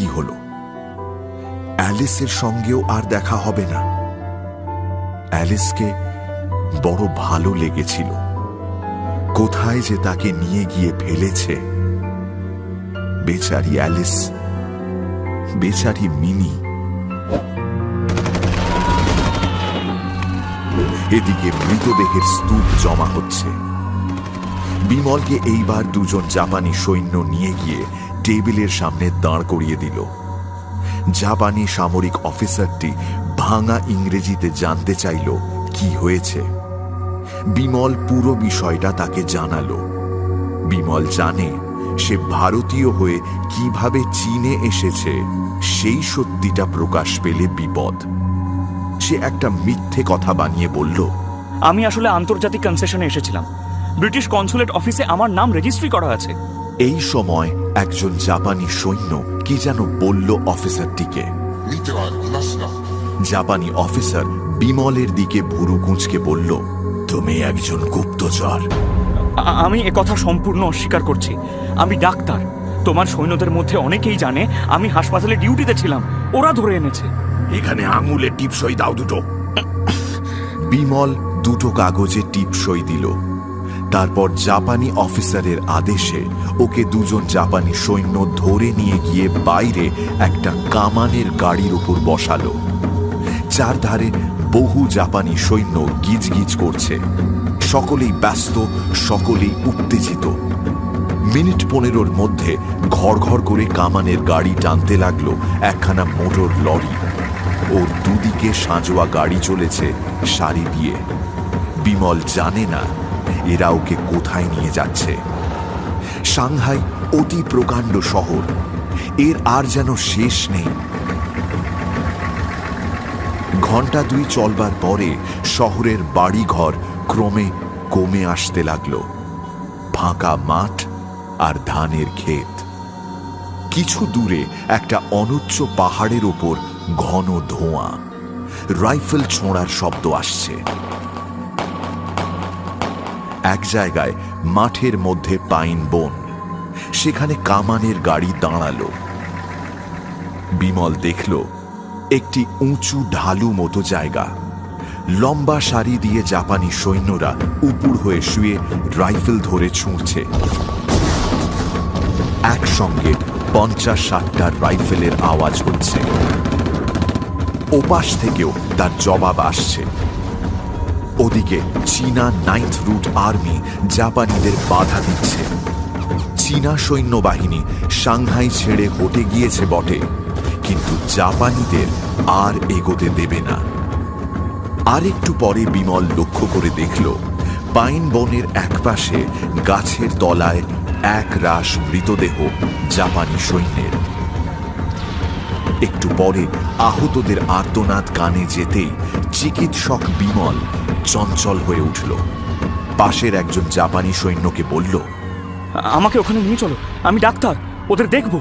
কি হলো? অ্যালিসের সঙ্গেও আর দেখা হবে না। অ্যালিসকে বড় ভালো লেগেছিল। কোথায় যে তাকে নিয়ে গিয়ে ফেলেছে। বেচারি অ্যালিস, বেচারি মিনি। এদিকে মৃতদেহের স্তূপ জমা হচ্ছে। বিমলকে এইবার দুজন জাপানি সৈন্য নিয়ে গিয়ে টেবিলের সামনে দাঁড় করিয়ে দিল। জাপানি সামরিক অফিসারটি ভাঙা ইংরেজিতে জানতে চাইল কি হয়েছে? বিমল পুরো বিষয়টা তাকে জানালো। বিমল জানে সে ভারতীয় হয়ে কীভাবে চীনে এসেছে সেই সত্যিটা প্রকাশ পেলে বিপদ। সে একটা মিথ্যে কথা বানিয়ে বলল আমি আসলে আন্তর্জাতিক কনসেশনে এসেছিলাম। ব্রিটিশ কনসুলেট অফিসে আমার নাম রেজিস্ট্রি করা আছে। এই সময় একজন জাপানি সৈন্য কি যেন বলল অফিসারটিকে। জাপানি অফিসার বিমলের দিকে ভুরু কুঁচকে বলল তুমি একজন গুপ্তচর। আমি কথা সম্পূর্ণ অস্বীকার করছি। আমি ডাক্তার। তোমার সৈন্যদের মধ্যে অনেকেই জানে আমি হাসপাতালে ডিউটিতে ছিলাম। ওরা ধরে এনেছে। এখানে আঙুলে টিপসই দাও দুটো। বিমল দুটো কাগজে টিপসই দিল। তারপর জাপানি অফিসারের আদেশে ওকে দুজন জাপানি সৈন্য ধরে নিয়ে গিয়ে বাইরে একটা কামানের গাড়ির উপর বসালো। চারধারে বহু জাপানি সৈন্য গিজগিজ করছে। সকলেই ব্যস্ত, সকলেই উত্তেজিত। মিনিট পনেরোর মধ্যে ঘর ঘর করে কামানের গাড়ি টানতে লাগল একখানা মোটর লরি। ওর দুদিকে সাঁজোয়া গাড়ি চলেছে সারি দিয়ে। বিমল জানে না এরা ওকে কোথায় নিয়ে যাচ্ছে? সাংহাই অতি প্রকাণ্ড শহর। এর আর যেন শেষ নেই। ঘণ্টা দুই চলবার পরে শহরের বাড়িঘর ক্রমে কমে আসতে লাগল। ফাঁকা মাঠ আর ধানের ক্ষেত। কিছু দূরে একটা অনুচ্চ পাহাড়ের ওপর ঘন ধোঁয়া। রাইফেল ছোঁড়ার শব্দ আসছে। এক জায়গায় মাঠের মধ্যে পাইন বন। সেখানে কামানের গাড়ি দাঁড়াল। বিমল দেখল, একটি উঁচু ঢালু মতো জায়গা। লম্বা সারি দিয়ে জাপানি সৈন্যরা উপুর হয়ে শুয়ে রাইফেল ধরে ছুঁড়ছে। একসঙ্গে পঞ্চাশ ষাটটা রাইফেলের আওয়াজ হচ্ছে। ওপাশ থেকেও তার জবাব আসছে। ওদিকে চীনা নাইন্থ রুট আর্মি জাপানিদের বাধা দিচ্ছে। চীনা সৈন্যবাহিনী সাংহাই ছেড়ে হটে গিয়েছে বটে, কিন্তু জাপানিদের আর এগোতে দেবে না। আর একটু পরে বিমল লক্ষ্য করে দেখল, পাইন বনের একপাশে গাছের তলায় এক রাশ মৃতদেহ জাপানি সৈন্যের। একটু পরে আহতদের আর্তনাদ কানে যেতেই চিকিৎসক বিমল চঞ্চল হয়ে উঠল। পাশের একজন জাপানি সৈন্যকে বলল আমাকে ওখানে নিয়ে চলো আমি ডাক্তার ওদের দেখব।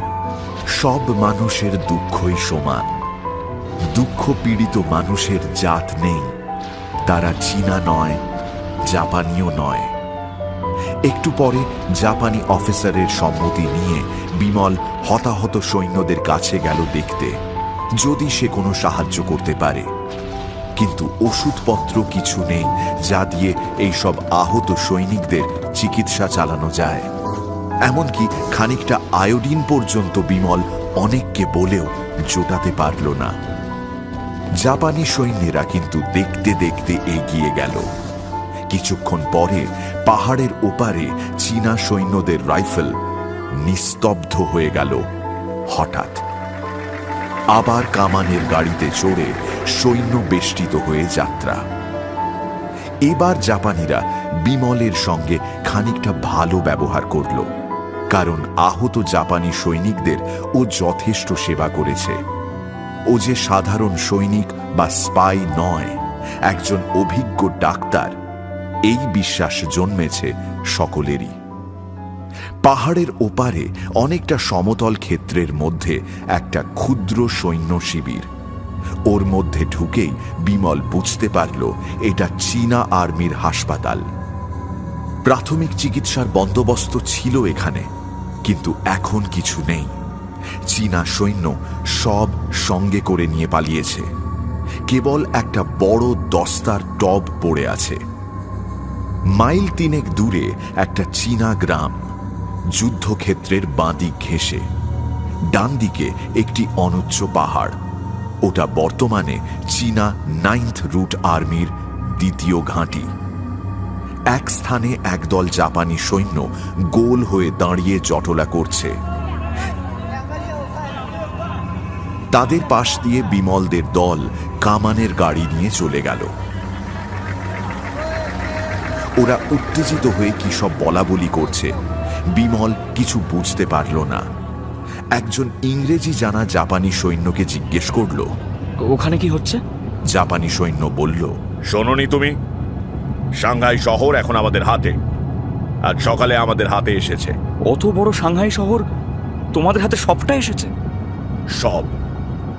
সব মানুষের দুঃখই সমান। দুঃখ পীড়িত মানুষের জাত নেই। তারা চীনা নয় জাপানিও নয়। একটু পরে জাপানি অফিসারের সম্মতি নিয়ে বিমল হতাহত সৈন্যদের কাছে গেল দেখতে। যদি সে কোনো সাহায্য করতে পারে। কিন্তু ওষুধপত্র কিছু নেই, যা দিয়ে এইসব আহত সৈনিকদের চিকিৎসা চালানো যায়। এমনকি খানিকটা আয়োডিন পর্যন্ত বিমল অনেককে বলেও জোটাতে পারল না। জাপানি সৈন্যেরা কিন্তু দেখতে দেখতে এগিয়ে গেল। কিছুক্ষণ পরে পাহাড়ের ওপারে চীনা সৈন্যদের রাইফেল নিস্তব্ধ হয়ে গেল হঠাৎ। আবার কামানের গাড়িতে চড়ে সৈন্য বেষ্টিত হয়ে যাত্রা। এবার জাপানিরা বিমলের সঙ্গে খানিকটা ভালো ব্যবহার করল, কারণ আহত জাপানি সৈনিকদের ও যথেষ্ট সেবা করেছে। ও যে সাধারণ সৈনিক বা স্পাই নয়, একজন অভিজ্ঞ ডাক্তার, এই বিশ্বাস জন্মেছে সকলেরই। পাহাড়ের ওপারে অনেকটা সমতল ক্ষেত্রের মধ্যে একটা ক্ষুদ্র সৈন্য শিবির। ওর মধ্যে ঢুকেই বিমল বুঝতে পারল, এটা চীনা আর্মির হাসপাতাল। প্রাথমিক চিকিৎসার বন্দোবস্ত ছিল এখানে, কিন্তু এখন কিছু নেই। চীনা সৈন্য সব সঙ্গে করে নিয়ে পালিয়েছে। কেবল একটা বড় দস্তার টব পড়ে আছে। মাইল তিনেক দূরে একটা চীনা গ্রাম। যুদ্ধক্ষেত্রের বাঁদিক ঘেঁষে ডান দিকে একটি অনুচ্চ পাহাড়, ওটা বর্তমানে চীনা নাইন্থ রুট আর্মির দ্বিতীয় ঘাঁটি। এক স্থানে একদল জাপানি সৈন্য গোল হয়ে দাঁড়িয়ে জটলা করছে। তাদের পাশ দিয়ে বিমলদের দল কামানের গাড়ি নিয়ে চলে গেল। ওরা উত্তেজিত হয়ে কি সব বলা বলি করছে বিমল কিছু বুঝতে পারল না। একজন ইংরেজি জানা জাপানি সৈন্যকে জিজ্ঞেস করল ওখানে কি হচ্ছে? জাপানি সৈন্য বলল শোনোনি তুমি সাংহাই শহর এখন আমাদের হাতে আজ সকালে আমাদের হাতে এসেছে। অত বড় সাংহাই শহর তোমাদের হাতে সবটা এসেছে? সব।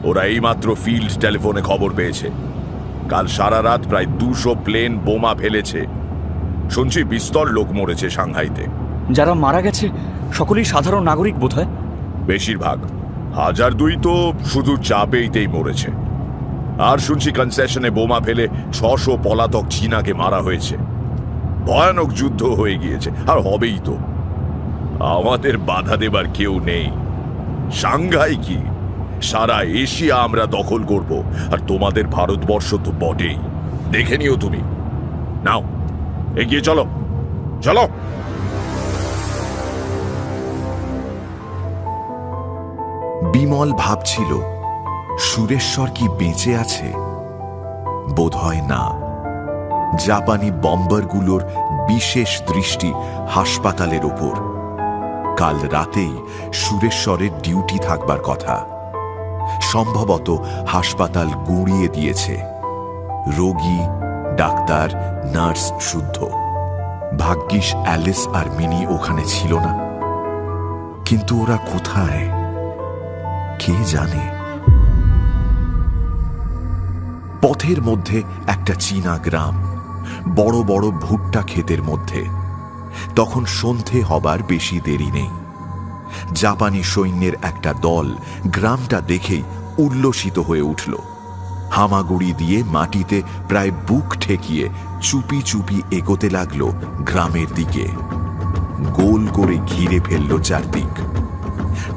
ওরা এইমাত্র ফিল্ড টেলিফোনে খবর পেয়েছে। কাল সারা রাত প্রায় দুশো প্লেন বোমা ফেলেছে। শুনছি বিস্তর লোক মরেছে সাংহাইতে। যারা মারা গেছে, সকলেই সাধারণ নাগরিক বোধ হয় বেশিরভাগ। হাজার দুই তো শুধু চাপেইতেই মরেছে। আর শুনছি কনসেশনে বোমা ফেলে ছশো পলাতক চীনাকে মারা হয়েছে। ভয়ানক যুদ্ধ হয়ে গিয়েছে, আর হবেই তো। আমাদের বাধা দেবার কেউ নেই। সাংঘাই কি? সারা এশিয়া আমরা দখল করব, আর তোমাদের ভারতবর্ষ তো বটেই। দেখে নিও তুমি। নাও, এগিয়ে চলো। চলো! বিমল ভাবছিল, সুরেশ্বর কি বেঁচে আছে? বোধহয় না। জাপানি বম্বারগুলোর বিশেষ দৃষ্টি হাসপাতালের ওপর। কাল রাতেই সুরেশ্বরের ডিউটি থাকবার কথা। সম্ভবত হাসপাতাল গুঁড়িয়ে দিয়েছে। রোগী, ডাক্তার, নার্স শুদ্ধ। ভাগ্যিস অ্যালিস আর মিনি ওখানে ছিল না। কিন্তু ওরা কোথায়? কে জানে? পথের মধ্যে একটা চীনা গ্রাম, বড় বড় ভুট্টা ক্ষেতের মধ্যে। তখন সন্ধে হবার বেশি দেরি নেই। জাপানি সৈন্যের একটা দল গ্রামটা দেখেই উল্লসিত হয়ে উঠল। হামাগুড়ি দিয়ে মাটিতে প্রায় বুক ঠেকিয়ে চুপি চুপি এগোতে লাগল গ্রামের দিকে। গোল করে ঘিরে ফেলল চারদিক।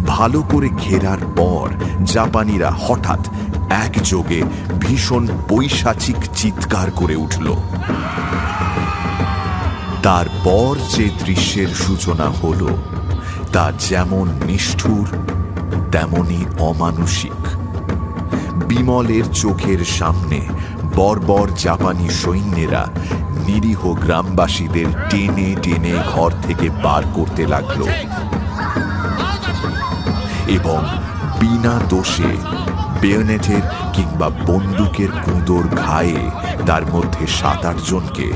ভালো করে ঘেরার পর জাপানিরা হঠাৎ একযোগে ভীষণ বৈশাচিক চিৎকার করে উঠল। তারপর যে দৃশ্যের সূচনা হল, তা যেমন নিষ্ঠুর, তেমনি অমানুষিক বিমলের চোখের সামনে বর্বর জাপানি সৈন্যেরা নিরীহ গ্রামবাসীদের টেনে টেনে ঘর থেকে বার করতে লাগল। এবং বিনা দোষে বেয়নেটের কিংবা বন্দুকের কুঁদোর ঘায়ে তার মধ্যে সাত জনকে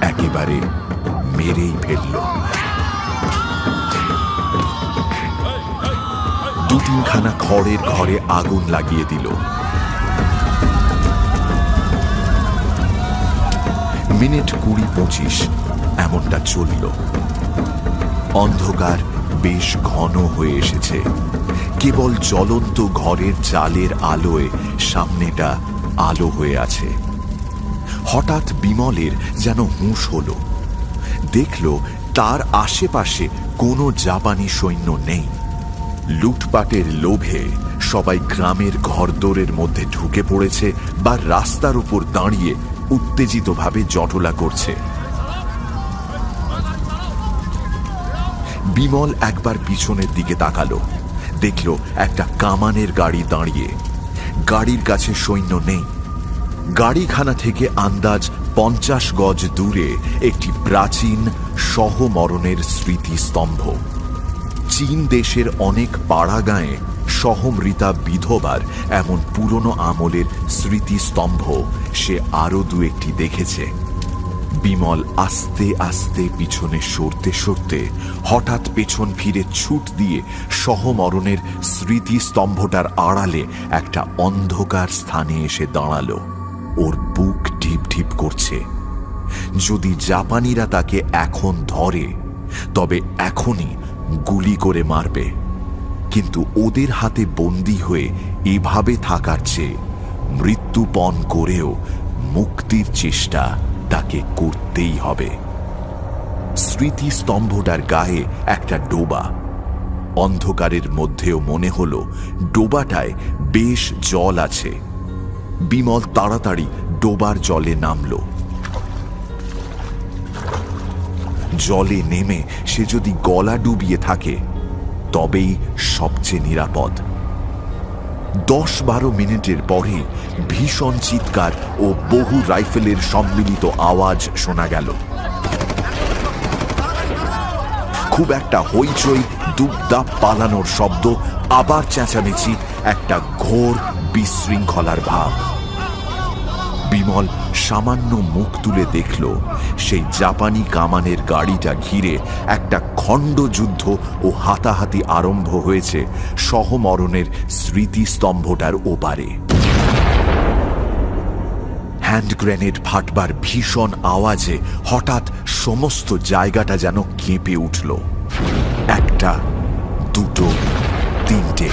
একেবারে মেরেই ফেলল। দু তিনখানা খড়ের ঘরে আগুন লাগিয়ে দিল। মিনিট কুড়ি পঁচিশ এমনটা চলল। অন্ধকার বেশ ঘন হয়ে এসেছে। কেবল জ্বলন্ত ঘরের চালের আলোয় সামনেটা আলো হয়ে আছে। হঠাৎ বিমলের যেন হুঁশ হলো। দেখল তার আশেপাশে কোনো জাপানি সৈন্য নেই। লুটপাটের লোভে সবাই গ্রামের ঘরদোরের মধ্যে ঢুকে পড়েছে বা রাস্তার উপর দাঁড়িয়ে উত্তেজিতভাবে জটলা করছে। বিমল একবার পিছনের দিকে তাকালো। দেখল একটা কামানের গাড়ি দাঁড়িয়ে। গাড়ির কাছে সৈন্য নেই। গাড়িখানা থেকে আন্দাজ পঞ্চাশ গজ দূরে একটি প্রাচীন সহমরণের স্মৃতিস্তম্ভ। চীন দেশের অনেক পাড়া গাঁয়ে সহমৃতা বিধবার এমন পুরনো আমলের স্মৃতিস্তম্ভ সে আরও দু একটি দেখেছে। বিমল আস্তে আস্তে পিছনে সরতে সরতে হঠাৎ পেছন ফিরে ছুট দিয়ে সহমরণের স্মৃতিস্তম্ভটার আড়ালে একটা অন্ধকার স্থানে এসে দাঁড়াল। ওর বুক ঢিপ ঢিপ করছে। যদি জাপানিরা তাকে এখন ধরে, তবে এখনই গুলি করে মারবে। কিন্তু ওদের হাতে বন্দি হয়ে এভাবে থাকার চেয়ে মৃত্যুপণ করেও মুক্তির চেষ্টা তাকে করতেই হবে। স্মৃতিস্তম্ভটার গায়ে একটা ডোবা। অন্ধকারের মধ্যেও মনে হলো, ডোবাটায় বেশ জল আছে। বিমল তাড়াতাড়ি ডোবার জলে নামল। জলে নেমে সে যদি গলা ডুবিয়ে থাকে, তবেই সবচেয়ে নিরাপদ। দশ বারো মিনিটের পরে ভীষণ চিৎকার ও বহু রাইফেলের সম্মিলিত আওয়াজ শোনা গেল। খুব একটা হইচই, দুপদাপ পালানোর শব্দ, আবার চেঁচামেচি, একটা ঘোর বিশৃঙ্খলার ভাব। বিমল সামান্য মুখ তুলে দেখল সেই জাপানি কামানের গাড়িটা ঘিরে একটা খণ্ড যুদ্ধ ও হাতাহাতি আরম্ভ হয়েছে সহমরণের স্মৃতিস্তম্ভটার ওপারে। হ্যান্ড গ্রেনেড ফাটবার ভীষণ আওয়াজে হঠাৎ সমস্ত জায়গাটা যেন কেঁপে উঠল। একটা, দুটো, তিনটে।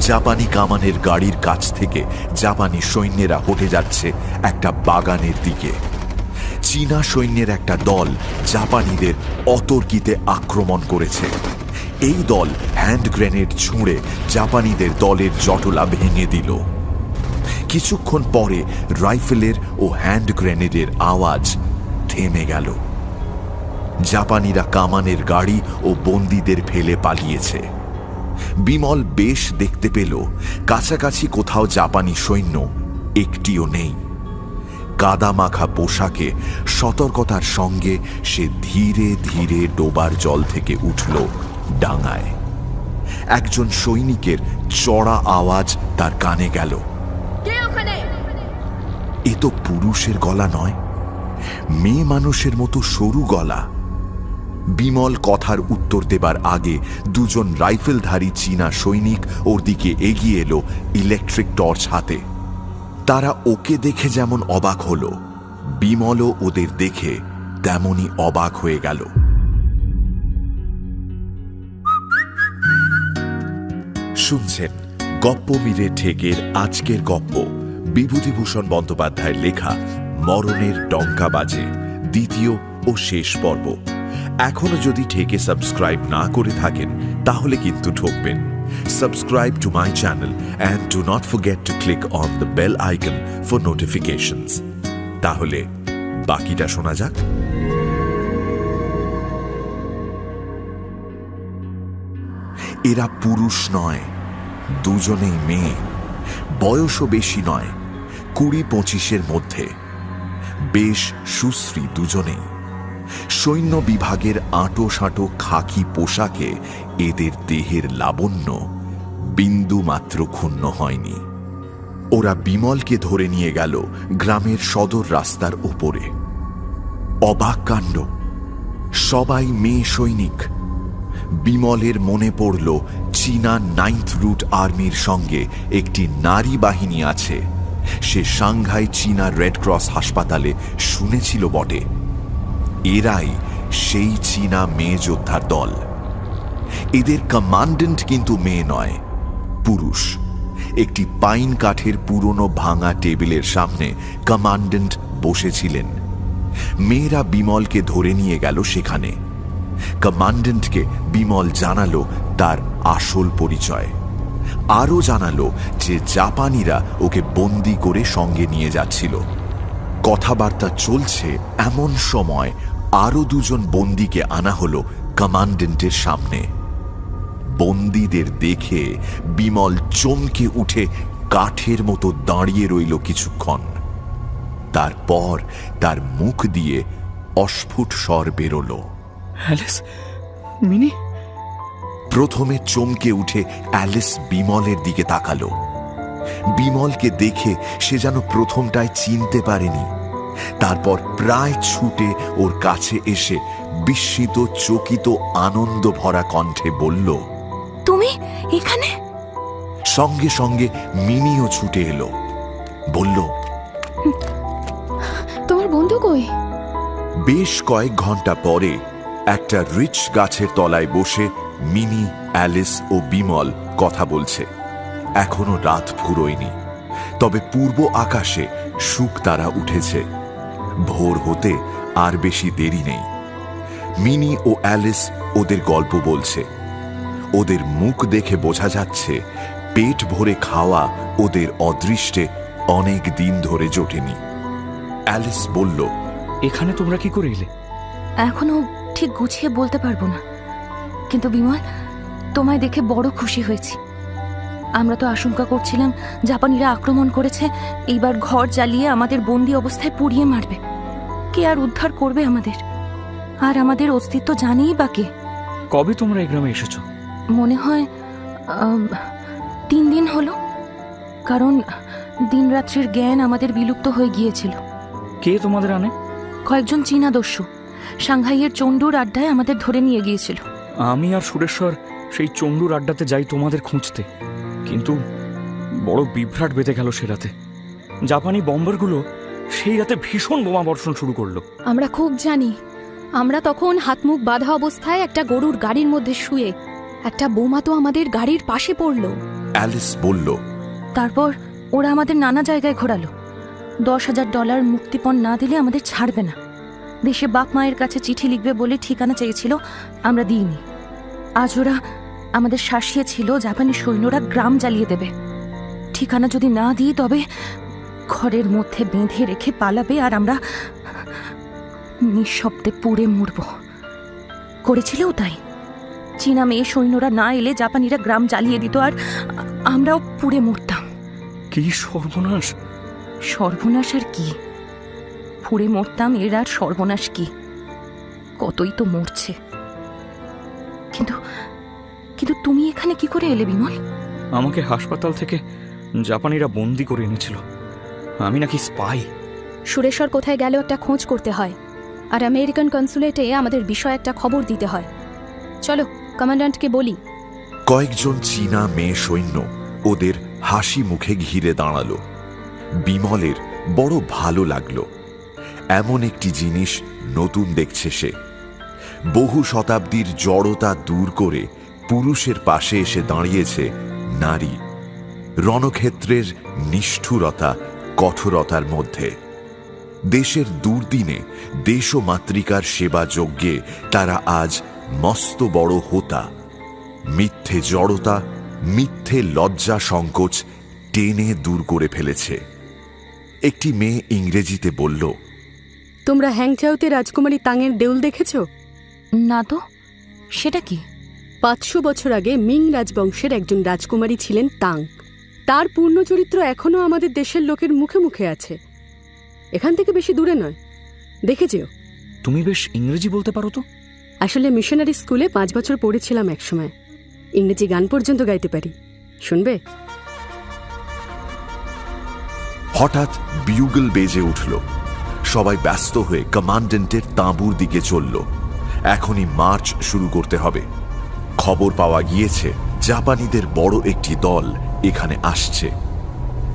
জাপানি কামানের গাড়ির কাছ থেকে জাপানি সৈন্যেরা হটে যাচ্ছে একটা বাগানের দিকে। চীনা সৈন্যের একটা দল জাপানিদের অতর্কিতে আক্রমণ করেছে। এই দল হ্যান্ড গ্রেনেড ছুঁড়ে জাপানিদের দলের জটলা ভেঙে দিল। কিছুক্ষণ পরে রাইফেলের ও হ্যান্ড গ্রেনেডের আওয়াজ থেমে গেল। জাপানিরা কামানের গাড়ি ও বন্দীদের ফেলে পালিয়েছে। বিমল বেশ দেখতে পেল, কাছাকাছি কোথাও জাপানি সৈন্য একটিও নেই। কাদামাখা পোশাকে সতর্কতার সঙ্গে সে ধীরে ধীরে ডোবার জল থেকে উঠল ডাঙায়। একজন সৈনিকের চড়া আওয়াজ তার কানে গেল। এ তো পুরুষের গলা নয় মেয়ে মানুষের মতো সরু গলা। বিমল কথার উত্তর দেবার আগে দুজন রাইফেলধারী চীনা সৈনিক ওর দিকে এগিয়ে এলো ইলেকট্রিক টর্চ হাতে। তারা ওকে দেখে যেমন অবাক হল, বিমলও ওদের দেখে তেমনই অবাক হয়ে গেল। শুনছেন গপ্প গপ্পমীরে ঠেকের আজকের গপ্প, বিভূতিভূষণ বন্দ্যোপাধ্যায়ের লেখা মরণের ডঙ্কা বাজে, দ্বিতীয় ও শেষ পর্ব। এখনও যদি ঠেকে সাবস্ক্রাইব না করে থাকেন, তাহলে কিন্তু ঠকবেন। Subscribe to my channel and do not forget to click on the bell icon for notifications তাহলে বাকিটা শোনা যাক। এরা পুরুষ নয়, দুজনেই মেয়ে। বয়সও বেশি নয়, কুড়ি পঁচিশের মধ্যে। বেশ সুশ্রী দুজনেই। সৈন্য বিভাগের আঁটো সাঁটো খাকি পোশাকে এদের দেহের লাবণ্য বিন্দু মাত্র ক্ষুণ্ণ হয়নি। ওরা বিমলকে ধরে নিয়ে গেল গ্রামের সদর রাস্তার উপরে। অবাক কাণ্ড। সবাই মেয়ে সৈনিক। বিমলের মনে পড়ল চীনা নাইন্থ রুট আর্মির সঙ্গে একটি নারী বাহিনী আছে। সে সাংঘাই চীনা রেড ক্রস হাসপাতালে শুনেছিল বটে। এরাই সেই চীনা মেয়ে যোদ্ধার দল। এদের কমান্ডেন্ট কিন্তু মেয়ে নয়, পুরুষ। একটি পাইন কাঠের পুরনো ভাঙা টেবিলের সামনে কমান্ডেন্ট বসেছিলেন। মেয়েরা বিমলকে ধরে নিয়ে গেল সেখানে। কমান্ডেন্টকে বিমল জানালো তার আসল পরিচয়। আরও জানালো যে জাপানিরা ওকে বন্দি করে সঙ্গে নিয়ে যাচ্ছিল। কথাবার্তা চলছে এমন সময় আরও দুজন বন্দিকে আনা হলো কমান্ডেন্টের সামনে। বন্দীদের দেখে বিমল চমকে উঠে কাঠের মতো দাঁড়িয়ে রইল কিছুক্ষণ। তারপর তার মুখ দিয়ে অস্ফুট স্বর বেরোলো। Alice Minnie? প্রথমে চমকে উঠে অ্যালিস বিমলের দিকে তাকালো। বিমলকে দেখে সে যেন প্রথমটায় চিনতে পারেনি। তারপর প্রায় ছুটে ওর কাছে এসে বিস্মিত চকিত আনন্দ ভরা কণ্ঠে বলল তুমি এখানে? সঙ্গে সঙ্গে মিনিও ছুটে এলো। বলল তোমার বন্ধু কই? বেশ কয়েক ঘণ্টা পরে একটা রিচ গাছের তলায় বসে মিনি অ্যালিস ও বিমল কথা বলছে। এখনও রাত ফুরোয়নি। তবে পূর্ব আকাশে সুখ তারা উঠেছে। ভোর হতে আর বেশি দেরি নেই। মিনি ও অ্যালিস ওদের গল্প বলছে। ওদের মুখ দেখে বোঝা যাচ্ছে পেট ভরে খাওয়া ওদের অদৃষ্টে অনেক দিন ধরে জোটেনি। অ্যালিস বলল এখানে তোমরা কি করে এলে? এখনও ঠিক গুছিয়ে বলতে পারব না। কিন্তু বিমল তোমায় দেখে বড় খুশি হয়েছি। আমরা তো আশঙ্কা করছিলাম জাপানিরা আক্রমণ করেছে এইবার ঘর জ্বালিয়ে আমাদের বন্দি অবস্থায় পুড়িয়ে মারবে। কে আর উদ্ধার করবে আমাদের? আর আমাদের অস্তিত্ব জানেই বা কে? কবে তোমরা এই গ্রামে এসেছ? মনে হয় আম, তিন দিন হলো। কারণ দিনরাত্রির জ্ঞান আমাদের বিলুপ্ত হয়ে গিয়েছিল। কে তোমাদের আনে? কয়েকজন চীনা দস্যু সাংহাইয়ের চণ্ডুর আড্ডায় আমাদের ধরে নিয়ে গিয়েছিল। আমি আর সুরেশ্বর সেই চণ্ডুর আড্ডাতে যাই তোমাদের খুঁজতে। কিন্তু বড় বিভ্রাট বেঁধে গেল সে রাতে। জাপানি বম্বারগুলো সেই রাতে ভীষণ বোমা বর্ষণ শুরু করল। আমরা খুব জানি আমরা তখন হাত মুখ বাঁধা অবস্থায় একটা গরুর গাড়ির মধ্যে শুয়ে একটা বোমা তো আমাদের গাড়ির পাশে পড়ল। অ্যালিস বলল তারপর ওরা আমাদের নানা জায়গায় ঘোরালো। দশ হাজার ডলার মুক্তিপণ না দিলে আমাদের ছাড়বে না। দেশে বাপ মায়ের কাছে চিঠি লিখবে বলে ঠিকানা চেয়েছিল আমরা দিইনি। আজ ওরা আমাদের শাসিয়েছিল জাপানি সৈন্যরা গ্রাম জ্বালিয়ে দেবে। ঠিকানা যদি না দিই তবে ঘরের মধ্যে বেঁধে রেখে পালাবে আর আমরা নিঃশব্দে পুড়ে মরব। করেছিলেও তাই। চীনা মেয়ে সৈন্যরা না এলে জাপানিরা গ্রাম জ্বালিয়ে দিত আর আমরাও পুড়ে মরতাম। কি সর্বনাশ? সর্বনাশ আর কি? পুড়ে মরতাম এর আর সর্বনাশ কি? কতই তো মরছে। কিন্তু কিন্তু তুমি এখানে কি করে এলে বিমল? আমাকে হাসপাতাল থেকে জাপানিরা বন্দি করে এনেছিল। আমি নাকি স্পাই সুরেশ্বর কোথায় গেল একটা খোঁজ করতে হয়। আর আমেরিকান কনসুলেটে আমাদের বিষয়ে একটা খবর দিতে হয়। চলো কমান্ড্যান্টকে বলি। কয়েকজন চীনা মেয়ে সৈন্য ওদের হাসি মুখে ঘিরে দাঁড়াল। বিমলের বড় ভালো লাগল। এমন একটি জিনিস নতুন দেখছে সে। বহু শতাব্দীর জড়তা দূর করে পুরুষের পাশে এসে দাঁড়িয়েছে নারী। রণক্ষেত্রের নিষ্ঠুরতা কঠোরতার মধ্যে। দেশের দুর্দিনে দেশ ও মাতৃকার সেবা যজ্ঞে তারা আজ মস্ত বড় হোতা। মিথ্যে জড়তা মিথ্যে লজ্জা সংকোচ টেনে দূর করে ফেলেছে। একটি মেয়ে ইংরেজিতে বলল তোমরা হ্যাংচাউতে রাজকুমারী তাঙের দেউল দেখেছ? না তো সেটা কি? পাঁচশো বছর আগে মিং রাজবংশের একজন রাজকুমারী ছিলেন তাং। তার পূর্ণ চরিত্র এখনও আমাদের দেশের লোকের মুখে মুখে আছে। এখান থেকে বেশি দূরে নয়। দেখে যেও। তুমি বেশ ইংরেজি বলতে পারো তো? আসলে মিশনারি স্কুলে পাঁচ বছর পড়েছিলাম একসময়। ইংরেজি গান পর্যন্ত গাইতে পারি। শুনবে? হঠাৎ বিউগল বেজে উঠল। সবাই ব্যস্ত হয়ে কমান্ডেন্টের তাঁবুর দিকে চলল। এখনই মার্চ শুরু করতে হবে। খবর পাওয়া গিয়েছে জাপানিদের বড় একটি দল এখানে আসছে।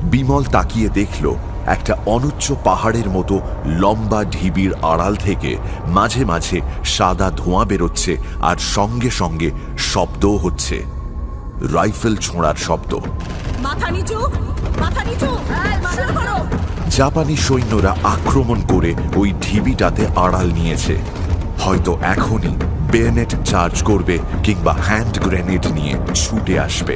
বিমল তাকিয়ে দেখল একটা অনুচ্চ পাহাড়ের মতো লম্বা ঢিবির আড়াল থেকে মাঝে মাঝে সাদা ধোঁয়া বেরোচ্ছে আর সঙ্গে সঙ্গে শব্দও হচ্ছে। রাইফেল ছোঁড়ার শব্দ। জাপানি সৈন্যরা আক্রমণ করে ওই ঢিবিটাতে আড়াল নিয়েছে। হয়তো এখনই বেনেট চার্জ করবে কিংবা হ্যান্ড গ্রেনেড নিয়ে ছুটে আসবে।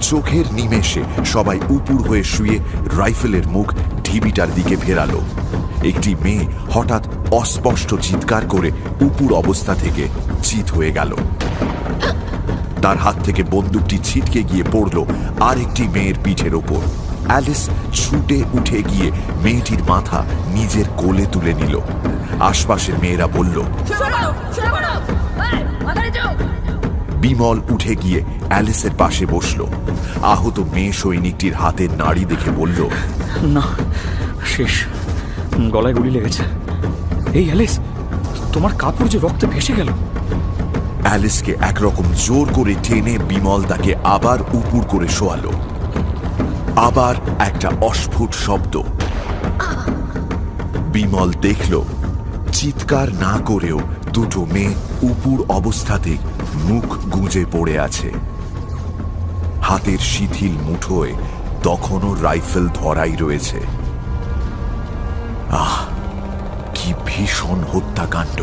চোখের নিমেষে সবাই উপুর হয়ে শুয়ে রাইফেলের মুখ ঢিবিটার দিকে ফেরালো। একটি মেয়ে হঠাৎ অস্পষ্ট চিৎকার করে উপুর অবস্থা থেকে চিত হয়ে গেল। তার হাত থেকে বন্দুকটি ছিটকে গিয়ে পড়ল আর একটি মেয়ের পিঠের ওপর। অ্যালিস ছুটে উঠে গিয়ে মেয়েটির মাথা নিজের কোলে তুলে নিল। আশপাশের মেয়েরা বলল বিমল উঠে গিয়ে অ্যালিসের পাশে বসল। আহত মেয়ে সৈনিকটির হাতের নাড়ি দেখে বলল না শেষ। গলায় গুলি লেগেছে। এই অ্যালিস তোমার কাপড় যে রক্তে ভেসে গেল। অ্যালিসকে একরকম জোর করে টেনে বিমল তাকে আবার উপুর করে শোয়ালো। আবার একটা অস্ফুট শব্দ। বিমল দেখল চিৎকার না করেও দুটো মেয়ে উপুর অবস্থাতে মুখ গুঁজে পড়ে আছে। হাতের শিথিল মুঠোয় তখনও রাইফেল ধরাই রয়েছে। আহ, কি ভীষণ হত্যাকাণ্ড।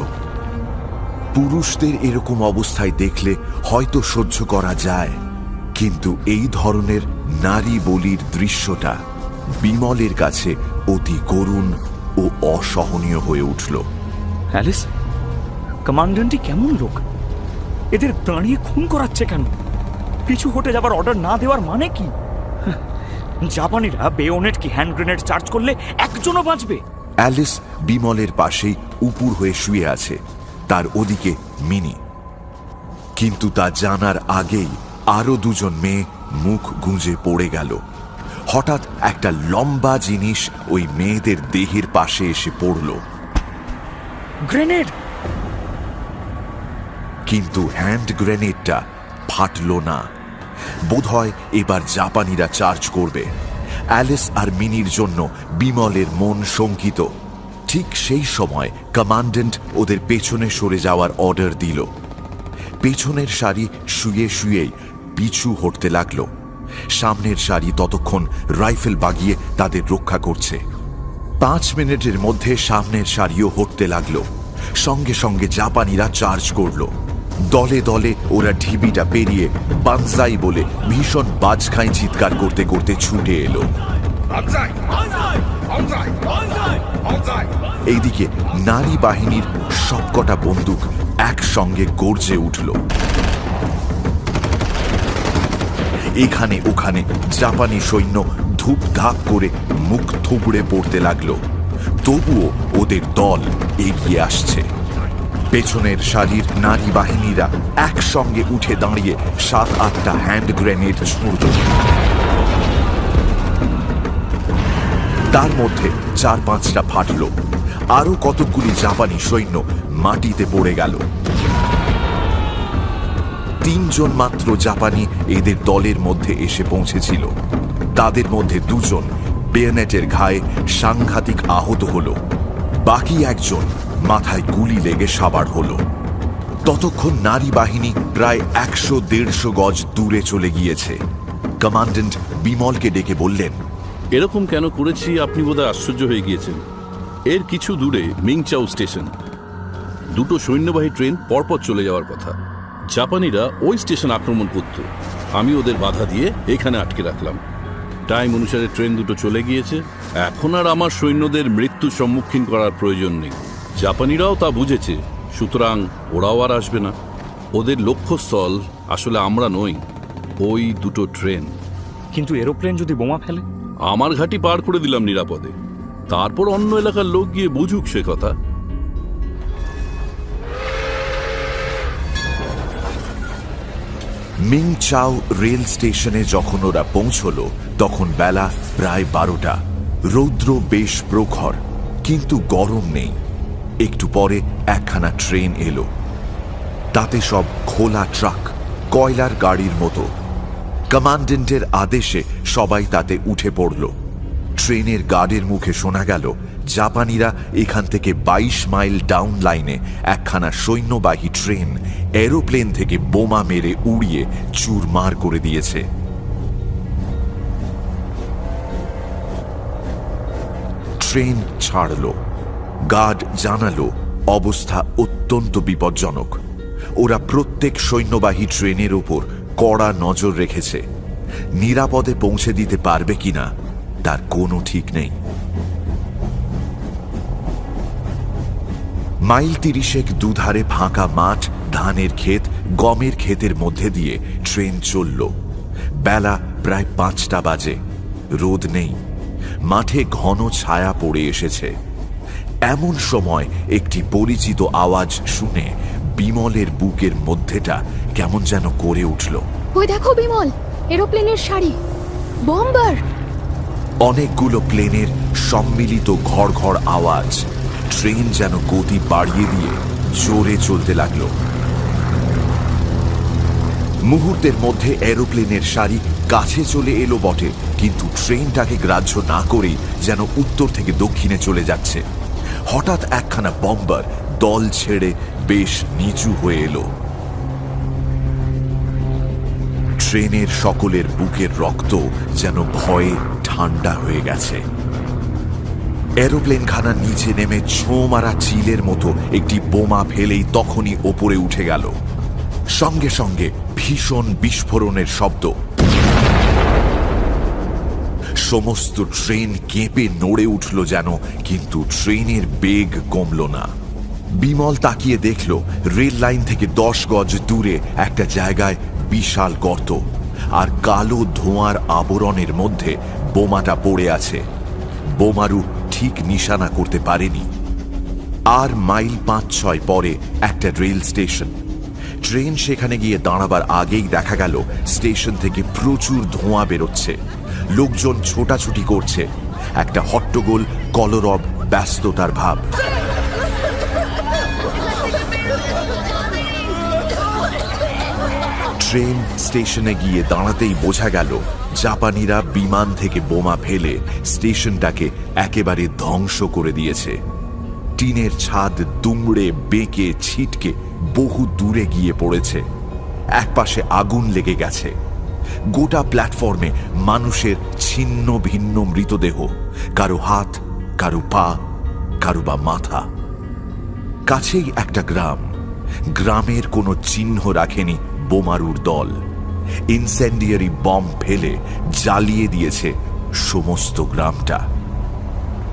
পুরুষদের এরকম অবস্থায় দেখলে হয়তো সহ্য করা যায়, কিন্তু এই ধরনের নারী বলির দৃশ্যটা বিমলের কাছে অতি করুণ ও অসহনীয় হয়ে উঠল। অ্যালিস কমান্ডেন্টই কেমন লোক? এদের দাঁড়িয়ে খুন করাচ্ছে কেন? পিছু হটে যাবার অর্ডার না দেওয়ার মানে কি? জাপানিরা বেওনেট কি হ্যান্ড গ্রেনেড চার্জ করলে একজনও বাঁচবে? অ্যালিস বিমলের পাশেই উপুর হয়ে শুয়ে আছে তার ওদিকে মিনি। কিন্তু তা জানার আগেই আরও দুজন মেয়ে মুখ গুঁজে পড়ে গেল। হঠাৎ একটা লম্বা জিনিস ওই মেয়েদের দেহের পাশে এসে পড়ল। গ্রেনেড কিন্তু হ্যান্ড গ্রেনেডটা ফাটল না। বোধহয় এবার জাপানিরা চার্জ করবে। অ্যালিস আর মিনির জন্য বিমলের মন শঙ্কিত। ঠিক সেই সময় কমান্ডেন্ট ওদের পেছনে সরে যাওয়ার অর্ডার দিল। পেছনের সারি শুয়ে শুয়েই পিছু হটতে লাগল। সামনের সারি ততক্ষণ রাইফেল বাগিয়ে তাদের রক্ষা করছে। পাঁচ মিনিটের মধ্যে সামনের সারিও হটতে লাগল। সঙ্গে সঙ্গে জাপানিরা চার্জ করল। দলে দলে ওরা ঢিবিটা পেরিয়ে বানজাই বলে ভীষণ বাজখাই চিৎকার করতে করতে ছুটে এলো। এইদিকে নারী বাহিনীর সবকটা বন্দুক একসঙ্গে গর্জে উঠল। এখানে ওখানে জাপানি সৈন্য ধূপ ধাপ করে মুখ থুবড়ে পড়তে লাগল। তবুও ওদের দল এগিয়ে আসছে। পেছনের সারির নারী বাহিনীরা একসঙ্গে উঠে দাঁড়িয়ে সাত আটটা হ্যান্ড গ্রেনেড ছুড়ল তার মধ্যে চার পাঁচটা ফাটল। আরও কতকগুলি জাপানি সৈন্য মাটিতে পড়ে গেল। তিনজন মাত্র জাপানি এদের দলের মধ্যে এসে পৌঁছেছিল। তাদের মধ্যে দুজন বেয়ানেটের ঘায়ে সাংঘাতিক আহত হলো। বাকি একজন মাথায় গুলি লেগে সাবার হলো। ততক্ষণ নারী বাহিনী প্রায় একশো দেড়শো গজ দূরে চলে গিয়েছে। কমান্ডেন্ট বিমলকে ডেকে বললেন, এরকম কেন করেছি আপনি বোধহয় আশ্চর্য হয়ে গিয়েছেন। এর কিছু দূরে মিংচাও স্টেশন। দুটো সৈন্যবাহী ট্রেন পরপর চলে যাওয়ার কথা। জাপানিরা ওই স্টেশন আক্রমণ করত। আমি ওদের বাধা দিয়ে এখানে আটকে রাখলাম। টাইম অনুসারে ট্রেন দুটো চলে গিয়েছে। এখন আর আমার সৈন্যদের মৃত্যু সম্মুখীন করার প্রয়োজন নেই। জাপানিরাও তা বুঝেছে সুতরাং ওরাও আর আসবে না। ওদের লক্ষ্যস্থল আসলে আমরা নই ওই দুটো ট্রেন। কিন্তু এরোপ্লেন যদি বোমা ফেলে? আমার ঘাটি পার করে দিলাম নিরাপদে। তারপর অন্য এলাকার লোক গিয়ে বুঝুক সে কথা। মিং চাও রেল স্টেশনে যখন ওরা পৌঁছল তখন বেলা প্রায় বারোটা। রৌদ্র বেশ প্রখর কিন্তু গরম নেই। একটু পরে একখানা ট্রেন এলো। তাতে সব খোলা ট্রাক, কয়লার গাড়ির মতো। কমান্ডেন্টের আদেশে সবাই তাতে উঠে পড়ল। ট্রেনের গার্ডের মুখে শোনা গেল, জাপানিরা এখান থেকে ২২ মাইল ডাউন লাইনে একখানা সৈন্যবাহী ট্রেন এরোপ্লেন থেকে বোমা মেরে উড়িয়ে চুরমার করে দিয়েছে। ট্রেন ছাড়ল। গার্ড জানালো, অবস্থা অত্যন্ত বিপজ্জনক। ওরা প্রত্যেক সৈন্যবাহী ট্রেনের ওপর কড়া নজর রেখেছে। নিরাপদে পৌঁছে দিতে পারবে কিনা, তার কোনো ঠিক নেই। মাইল তিরিশেক দুধারে ফাঁকা মাঠ, ধানের ক্ষেত, গমের ক্ষেতের মধ্যে দিয়ে ট্রেন চলল। বেলা প্রায় পাঁচটা বাজে। রোদ নেই। মাঠে ঘন ছায়া পড়ে এসেছে। এমন সময় একটি পরিচিত আওয়াজ শুনে বিমলের বুকের মধ্যেটা কেমন যেন করে উঠল। ওই দেখো বিমল এরোপ্লেনের শাড়ি বম্বার। অনেকগুলো প্লেনের সম্মিলিত ঘর ঘর আওয়াজ ট্রেন যেন গতি বাড়িয়ে দিয়ে জোরে চলতে লাগল। মুহূর্তের মধ্যে এরোপ্লেনের সারি কাছে চলে এলো বটে কিন্তু ট্রেনটাকে গ্রাহ্য না করেই যেন উত্তর থেকে দক্ষিণে চলে যাচ্ছে। হঠাৎ একখানা বম্বার দল ছেড়ে বেশ নিচু হয়ে এলো। ট্রেনের সকলের বুকের রক্ত যেন ভয়ে ঠান্ডা হয়ে গেছে। এরোপ্লেনখানা নিচে নেমে ছোঁ মারা চিলের মতো একটি বোমা ফেলেই তখনই ওপরে উঠে গেল। সঙ্গে সঙ্গে ভীষণ বিস্ফোরণের শব্দ সমস্ত ট্রেন কেঁপে নড়ে উঠল যেন, কিন্তু ট্রেনের বেগ কমল না। বিমল তাকিয়ে দেখল, রেল লাইন থেকে দশ গজ দূরে একটা জায়গায় বিশাল গর্ত, আর কালো ধোঁয়ার আবরণের মধ্যে বোমাটা পড়ে আছে। বোমারু ঠিক নিশানা করতে পারেনি। আর মাইল পাঁচ ছয় পরে একটা রেল স্টেশন। ট্রেন সেখানে গিয়ে দাঁড়াবার আগেই দেখা গেল, স্টেশন থেকে প্রচুর ধোঁয়া বেরোচ্ছে। লোকজন ছোটাছুটি করছে। একটা হট্টগোল, কলরব, ব্যস্ততার ভাব। ট্রেন স্টেশনে গিয়ে দাঁড়াতেই বোঝা গেল, জাপানিরা বিমান থেকে বোমা ফেলে স্টেশনটাকে একেবারে ধ্বংস করে দিয়েছে। টিনের ছাদ দুমড়ে, বেঁকে, ছিটকে বহু দূরে গিয়ে পড়েছে। একপাশে আগুন লেগে গেছে। গোটা প্ল্যাটফর্মে মানুষের ছিন্ন ভিন্ন মৃতদেহ, কারও হাত, কারও পা, কারও বা মাথা। কাছেই একটা গ্রাম। গ্রামের কোনো চিহ্ন রাখেনি বোমারুর দল। ইনসেন্ডিয়ারি বম ফেলে জ্বালিয়ে দিয়েছে সমস্ত গ্রামটা।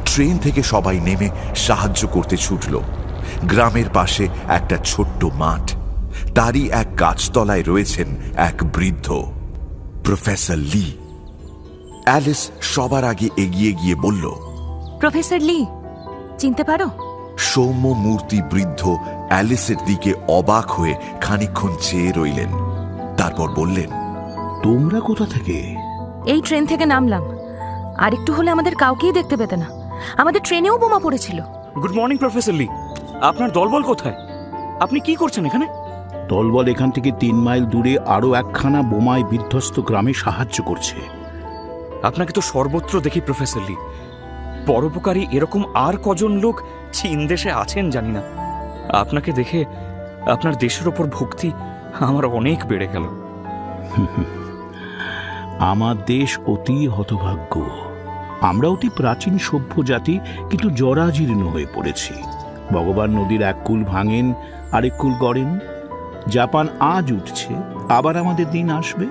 ট্রেন থেকে সবাই নেমে সাহায্য করতে ছুটল। গ্রামের পাশে একটা ছোট্ট মাঠ। তারই এক গাছতলায় রয়েছেন এক বৃদ্ধ। প্রফেসর লি অ্যালিস সবার আগে এগিয়ে গিয়ে বলল প্রফেসর লি চিনতে পারো? সৌম্য মূর্তি বৃদ্ধ অ্যালিসের দিকে অবাক হয়ে খানিকক্ষণ চেয়ে রইলেন। তারপর বললেন তোমরা কোথা থেকে? এই ট্রেন থেকে নামলাম। আর একটু হলে আমাদের কাউকেই দেখতে পেতে না। আমাদের ট্রেনেও বোমা পড়েছিল। গুড মর্নিং প্রফেসর লি আপনার দলবল কোথায়? আপনি কি করছেন এখানে? দলবল এখান থেকে তিন মাইল দূরে আরও একখানা বোমায় বিধ্বস্ত গ্রামে সাহায্য করছে। আপনাকে তো সর্বত্র দেখি প্রফেসর লি। পরোপকারী এরকম আর কজন লোক চীন দেশে আছেন জানি না। আপনাকে দেখে আপনার দেশের ওপর ভক্তি আমার অনেক বেড়ে গেল। আমার দেশ অতি হতভাগ্য। আমরা অতি প্রাচীন সভ্য জাতি কিন্তু জরাজীর্ণ হয়ে পড়েছি। ভগবান নদীর এক কুল ভাঙেন আরেক কুল গড়েন। জাপান আজ উঠছে, আবার আমাদের দিন আসবে।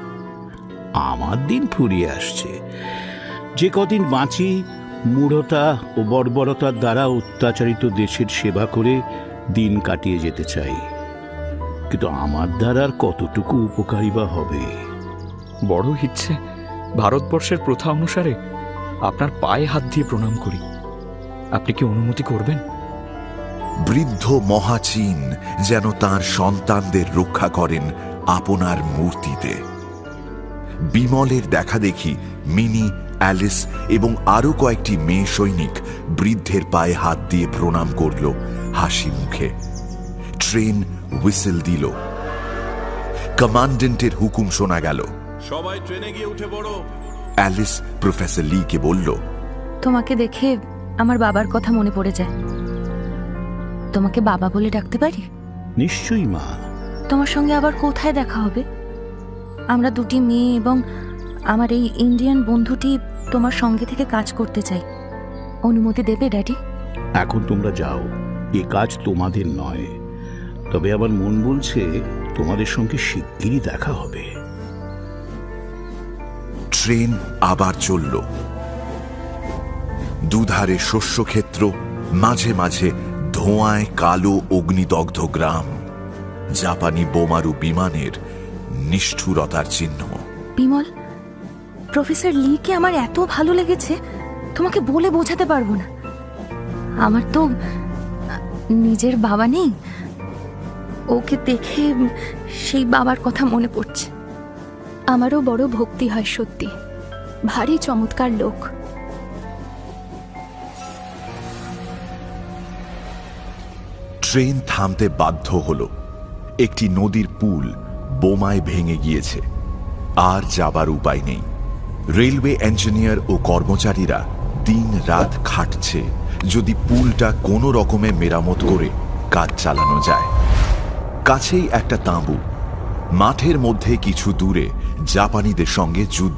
আমার দিন ফুরিয়ে আসছে। যে কদিন বাঁচি, মূঢ়তা ও বর্বরতার দ্বারা অত্যাচারিত দেশের সেবা করে দিন কাটিয়ে যেতে চাই। কিন্তু আমার দ্বারা আর কতটুকু উপকারী বা হবে? বড় ইচ্ছে। ভারতবর্ষের প্রথা অনুসারে আপনার পায়ে হাত দিয়ে প্রণাম করি। আপনি কি অনুমতি করবেন? বৃদ্ধ মহাচীন যেন তার সন্তানদের রক্ষা করেন আপনার মূর্তিতে। বিমলের দেখা দেখি মিনি অ্যালিস এবং আরও কয়েকটি মেয়ে সৈনিক বৃদ্ধের পায়ে হাত দিয়ে প্রণাম করল হাসি মুখে। ট্রেন হুইসেল দিল। কমান্ডেন্টের হুকুম শোনা গেল। সবাই ট্রেনে গিয়ে উঠে পড়ো। অ্যালিস প্রফেসর লিকে বলল তোমাকে দেখে আমার বাবার কথা মনে পড়ে যায়। তোমাকে বাবা বলে ডাকতে পারি? নিশ্চয়ই মা। তোমার সঙ্গে আবার কোথায় দেখা হবে? আমরা দুটি মেয়ে এবং আমার এই ইন্ডিয়ান বন্ধুটি তোমার সঙ্গে থেকে কাজ করতে চাই। অনুমতি দেবে ড্যাডি? এখন তোমরা যাও। এ কাজ তোমাদের নয়। তবে আমার মন বলছে তোমাদের সঙ্গে শিগগিরই দেখা হবে। ট্রেন আবার চলল। দুধারে শস্যক্ষেত্র মাঝে মাঝে ধোঁয়ায় কালো অগ্নিদগ্ধ গ্রাম, জাপানি বোমারু বিমানের নিষ্ঠুরতার চিহ্ন। বিমল, প্রফেসর লিকে আমার এত ভালো লেগেছে, তোমাকে বলে বোঝাতে পারব না। আমার তো নিজের বাবা নেই, ওকে দেখে সেই বাবার কথা মনে পড়ছে। আমারও বড় ভক্তি হয় সত্যি, ভারী চমৎকার লোক। ট্রেন থামতে বাধ্য হল। একটি নদীর পুল বোমায় ভেঙে গিয়েছে। আর যাবার উপায় নেই। রেলওয়ে ইঞ্জিনিয়ার ও কর্মচারীরা দিন রাত খাটছে। যদি পুলটা কোনো রকমে মেরামত করে কাজ চালানো যায়। কাছেই একটা তাঁবু। মাঠের মধ্যে কিছু দূরে জাপানিদের সঙ্গে যুদ্ধ